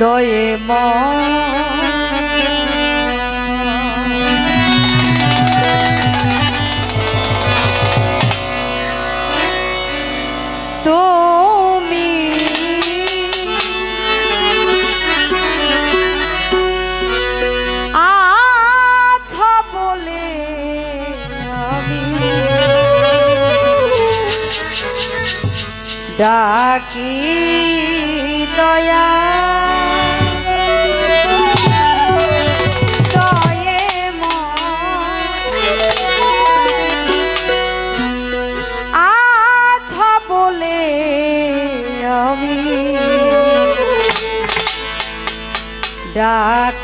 হৃদয়ে ম ডাকি দয়া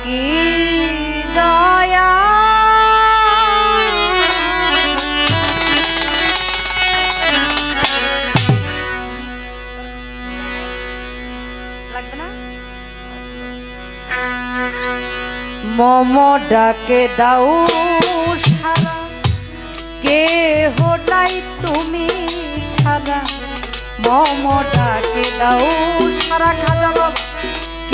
কি দয়া। মম ডাকে, দাও সারা। কে হোটাই তুমি ছাড়া। মম ডাকে, দাও সারা খাজা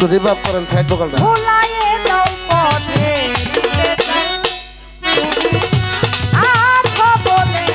তো রিভাব করেন সাইড ভোকালটা ভুলায়ে দাও পথে। আর বলে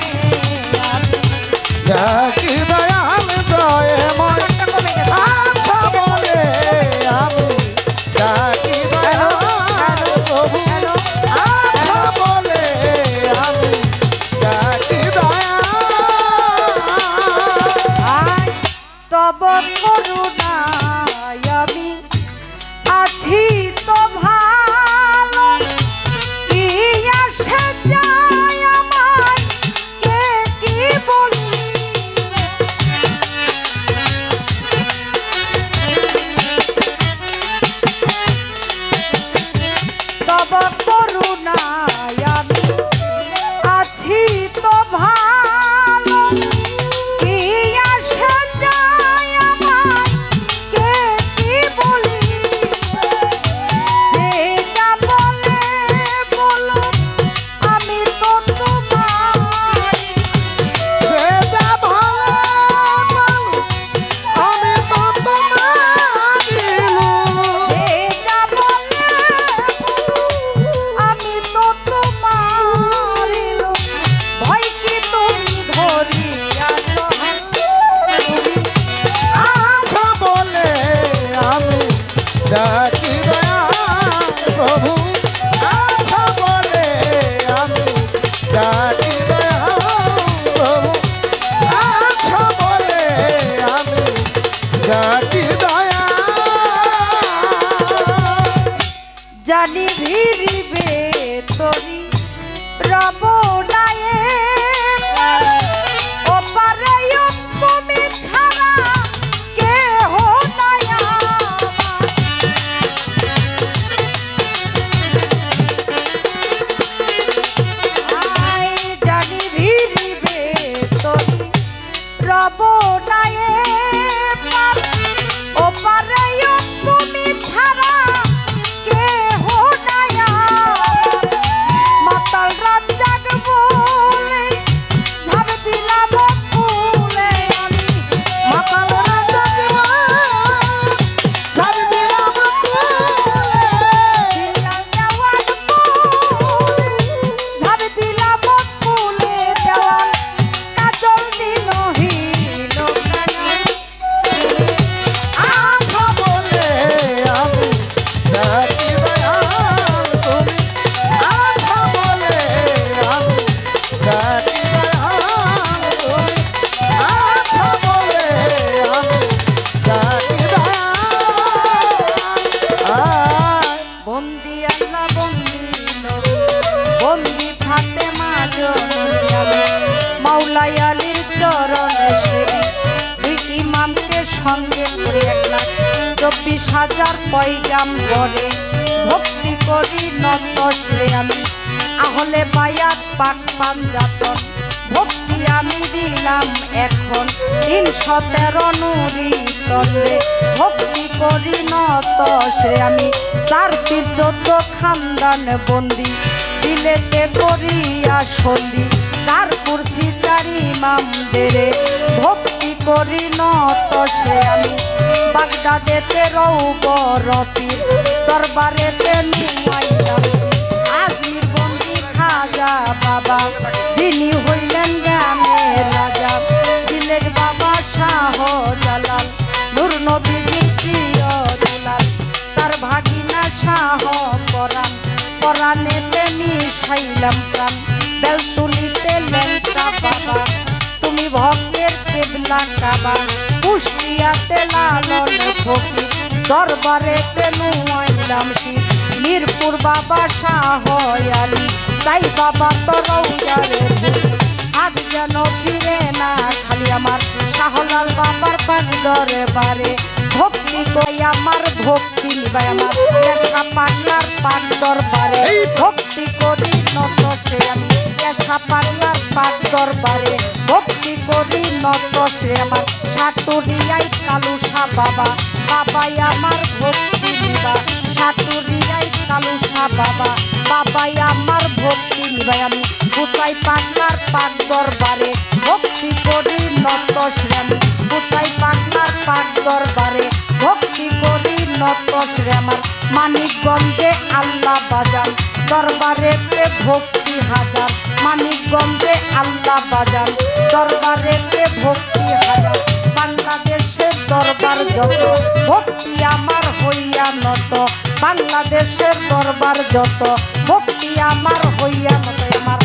God. চব্বিশ হাজার পয়গাম বরে ভক্তি করি নত শ্রে আমি আহলে বায়াত পাক পাঞ্জাতন। ভক্তি আমি দিলাম এখন। তিন সতেরো নুরি তলে। ভক্তি করি নত শ্রে আমি চার পীর চোদ্দ খানদান বন্দি। দিলেতে করিয়া সন্ধি। চার কুর্সি চারি মাম দেরে ভক্তি করি নত শ্রে আমি বাগদাদেতে রৌবরতি দরবারেতে নুয়াইলাম আজমির বন্দি খাজা বাবা, যিনি হইলেন গ্রামের রাজা। সিলেট বাবা শাহ জালাল নূর নবীজির প্রিয় দুলাল তার ভাগিনা শাহ পরাণ, পরাণেতে মিশাইলাম প্রাণ। বেলতুলিতে লেঙ্কা বাবা, তুমি ভক্তের কেবলা কাবা। কুষ্টিয়াতে লালন ফকির দরবারেতে নুয়াইলাম শীত মিরপুর বাবা শাহ আলী, তাই বাবা তরৌজারে আজ যেন ফিরে না, খালি আমার শাহলাল বাবার পাক দরবারে ভক্তি কই আমার ভক্তি নিবাই আমার একা পাগলার পাক দরবারে। ভক্তি করি নত সে আমি। একা পাগলার পাক দরবারে। ভক্তি করি নত সে আমার। কালুসা বাবা। বাবাই আমার ভক্তি নিবা সাতুরিয়াই কালুসা বাবা। বাবাই আমার ভক্তি নিবাই আমি কোথায় পাগলার পাক দরবারে। ভক্তি করি নত শ্রেণি কোথায় পাগলার পাক দরবারে। ভক্তি করি নত আমার মানিকগঞ্জে আল্লাহ বাজান দরবারেতে ভক্তি হাজার, মানিকগঞ্জে আল্লাহ বাজান দরবারেতে ভক্তি হাজার, বাংলাদেশের দরবার যত, ভক্তি আমার হইয়া নত, বাংলাদেশের দরবার যত, ভক্তি আমার হইয়া নত, আমার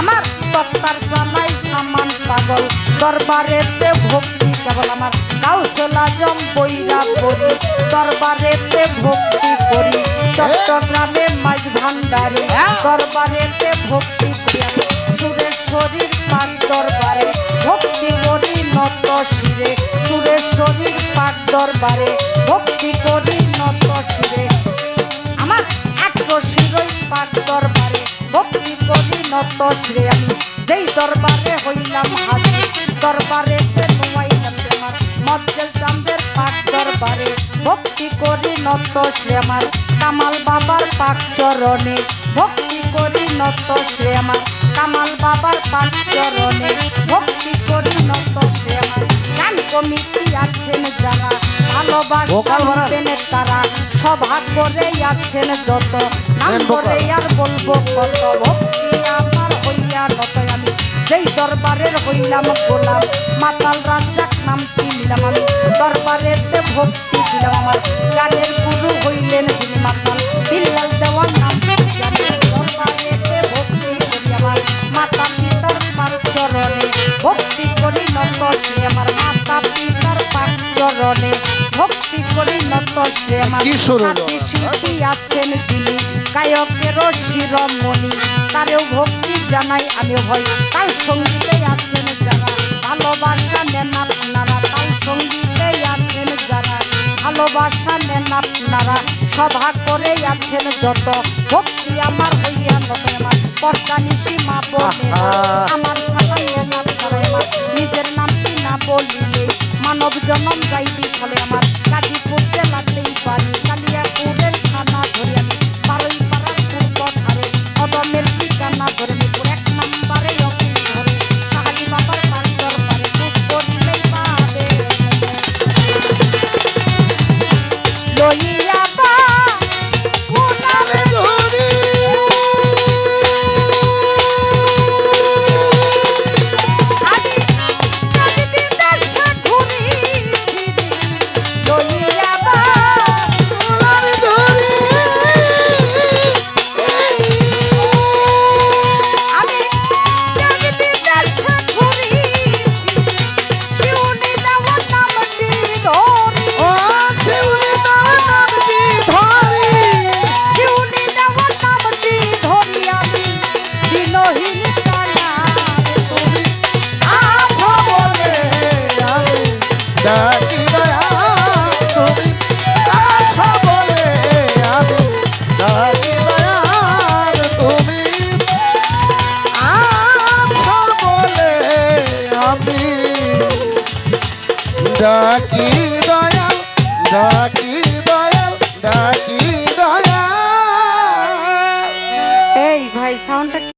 আমার তত্তার পাগল দরবারেতে ভক্তি কেবল আমার কাউসল আজম বইরা করি দরবারেতে ভক্তি করি চট্টগ্রামে মাঝ ভান্ডারে। দরবারেতে ভক্তি করি আমি সুরেশ্বরীর পাক দরবারে। ভক্তি করি নত শিরে সুরেশ্বরীর পাক দরবারে। ভক্তি করি নত শিরে। আমার এক শিরই পাক দরবারে। ভক্তি নত শ্রে আমি যেই দরবারে হইলাম হাজির দরবারে নোয়াইলাম আমার মজ্জেল চান্দের পাক দরবারে ভক্তি করি নত শ্রে আমার কামাল বাবার পাক চরণে ভক্তি করি নত শ্রে আমার কামাল বাবার পাক চরণে ভক্তি করি নত শ্রে আমার গান কমিটি আছেন যারা ভালোবাসেন তারা। সভা করে আছেন যত। নাম। করে আর বলব কত। ভক্তি আমার হইয়া নত আমি। যেই দরবারের হইলাম গোলাম। মাতাল রাজাক নামটি নিলাম আমি। দরবারেতে ভক্তি দিলাম আমার। গানের গুরু হইলেন যিনি মাতাল। বিল্লাল দেওয়ার নাম দরবারেতে ভক্তি করি আমার। মাতা পিতার পাক চরণে। ভক্তি করি নত আমার। মাতা পিতার পাক চরণে। কি শুরু শিল্পী আছেন যিনি গায়কেরও শিরোমণি তারেও ভক্তি জানাই আমিও ভয়। তাল সঙ্গীতে আছেন যারা ভালোবাসা নেন। আপনারা তাল সঙ্গীতে আছেন যারা ভালোবাসা নেন। আপনারা সভা করে আছেন যত ভক্তি আমার হইয়া নত আমার। পর্দা নিশি মা না। আমার সালাই আমার তারাই আমার। নিজের নামটি না বলিলে মানব জনম যাইবি ফলে আমার।